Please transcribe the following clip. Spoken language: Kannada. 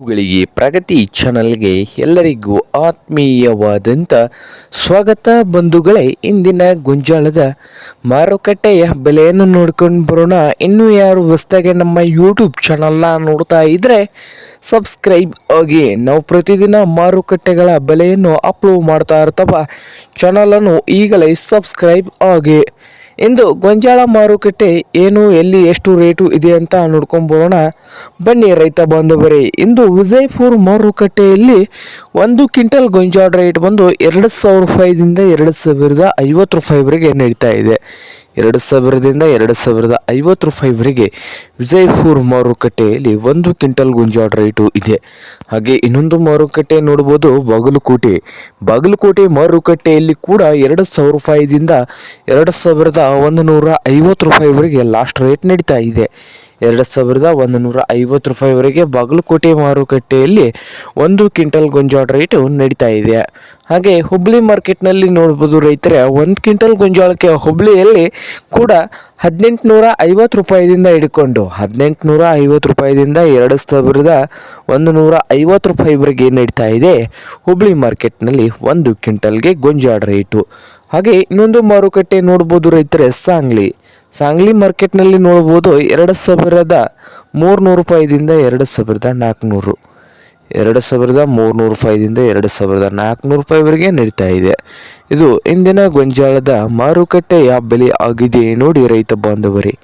ಗಳಿಗೆ ಪ್ರಗತಿ ಚಾನಲ್ಗೆ ಎಲ್ಲರಿಗೂ ಆತ್ಮೀಯವಾದಂಥ ಸ್ವಾಗತ ಬಂಧುಗಳೇ. ಇಂದಿನ ಗುಂಜಾಳದ ಮಾರುಕಟ್ಟೆಯ ಬೆಲೆಯನ್ನು ನೋಡ್ಕೊಂಡು ಬರೋಣ. ಇನ್ನೂ ಯಾರು ಹೊಸ್ದಾಗೆ ನಮ್ಮ ಯೂಟ್ಯೂಬ್ ಚಾನಲ್ನ ನೋಡ್ತಾ ಇದ್ದರೆ ಸಬ್ಸ್ಕ್ರೈಬ್ ಆಗಿ. ನಾವು ಪ್ರತಿದಿನ ಮಾರುಕಟ್ಟೆಗಳ ಬೆಲೆಯನ್ನು ಅಪ್ಲೋಡ್ ಮಾಡ್ತಾ ಇರ್ತವ. ಚಾನಲನ್ನು ಈಗಲೇ ಸಬ್ಸ್ಕ್ರೈಬ್ ಆಗಿ. ಇಂದು ಗೊಂಜಾಳ ಮಾರುಕಟ್ಟೆ ಏನು, ಎಲ್ಲಿ, ಎಷ್ಟು ರೇಟು ಇದೆ ಅಂತ ನೋಡ್ಕೊಂಬೋಣ. ಬನ್ನಿ ರೈತ ಬಾಂಧವರೇ, ಇಂದು ವಿಜಯಪುರ ಮಾರುಕಟ್ಟೆಯಲ್ಲಿ ಒಂದು ಕ್ವಿಂಟಲ್ ಗೊಂಜಾಳ ರೇಟ್ ಬಂದು ಎರಡು ಸಾವಿರ ರೂಪಾಯಿದಿಂದ ಎರಡು ಸಾವಿರದ ಐವತ್ತು ರೂಪಾಯಿವರೆಗೆ ನಡೀತಾ ಇದೆ. ಎರಡು ಸಾವಿರದಿಂದ ಎರಡು ಸಾವಿರದ ಐವತ್ತು ರೂಪಾಯಿವರೆಗೆ ವಿಜಯಪುರ ಮಾರುಕಟ್ಟೆಯಲ್ಲಿ ಒಂದು ಕ್ವಿಂಟಲ್ ಗುಂಜಾಳ ರೇಟು ಇದೆ. ಹಾಗೆ ಇನ್ನೊಂದು ಮಾರುಕಟ್ಟೆ ನೋಡ್ಬೋದು, ಬಾಗಲಕೋಟೆ. ಬಾಗಲಕೋಟೆ ಮಾರುಕಟ್ಟೆಯಲ್ಲಿ ಕೂಡ ಎರಡು ಸಾವಿರ ರೂಪಾಯಿದಿಂದ ಎರಡು ಸಾವಿರದ ಒಂದು ನೂರ ಐವತ್ತು ರೂಪಾಯಿವರೆಗೆ ಲಾಸ್ಟ್ ರೇಟ್ ನಡೀತಾ ಇದೆ. ಎರಡು ಸಾವಿರದ ಒಂದು ನೂರ ಐವತ್ತು ರೂಪಾಯಿವರೆಗೆ ಬಾಗಲಕೋಟೆ ಮಾರುಕಟ್ಟೆಯಲ್ಲಿ ಒಂದು ಕ್ವಿಂಟಲ್ ಗೊಂಜಾಳ ರೇಟು ನಡೀತಾ ಇದೆ. ಹಾಗೆ ಹುಬ್ಳಿ ಮಾರ್ಕೆಟ್ನಲ್ಲಿ ನೋಡ್ಬೋದು ರೈತರೇ, ಒಂದು ಕ್ವಿಂಟಲ್ ಗೊಂಜಾಳಕ್ಕೆ ಹುಬ್ಳಿಯಲ್ಲಿ ಕೂಡ ಹದಿನೆಂಟುನೂರ ಐವತ್ತು ರೂಪಾಯಿದಿಂದ ಹಿಡ್ಕೊಂಡು, ಹದಿನೆಂಟುನೂರ ಐವತ್ತು ರೂಪಾಯಿದಿಂದ ಎರಡು ಸಾವಿರದ ಒಂದು ನೂರ ಐವತ್ತು ರೂಪಾಯಿವರೆಗೆ ನಡೀತಾ ಇದೆ. ಹುಬ್ಳಿ ಮಾರ್ಕೆಟ್ನಲ್ಲಿ ಒಂದು ಕ್ವಿಂಟಲ್ಗೆ ಗೊಂಜಾಳ ರೇಟು ಹಾಗೆ ಇನ್ನೊಂದು ಮಾರುಕಟ್ಟೆ ನೋಡ್ಬೋದು ರೈತರೆ, ಸಾಂಗ್ಲಿ. ಸಾಂಗ್ಲಿ ಮಾರ್ಕೆಟ್ನಲ್ಲಿ ನೋಡ್ಬೋದು ಎರಡು ಸಾವಿರದ ಮೂರುನೂರು ರೂಪಾಯಿದಿಂದ ಎರಡು ಸಾವಿರದ ನಾಲ್ಕುನೂರು ಎರಡು ಸಾವಿರದ ಮೂರುನೂರು ರೂಪಾಯಿದಿಂದ ಎರಡು ಸಾವಿರದ ನಾಲ್ಕುನೂರು ರೂಪಾಯಿವರೆಗೆ ನಡೀತಾ ಇದೆ. ಇದು ಇಂದಿನ ಗೊಂಜಾಳದ ಮಾರುಕಟ್ಟೆಯ ಬೆಲೆ ಆಗಿದೆ ನೋಡಿ ರೈತ ಬಾಂಧವರೇ.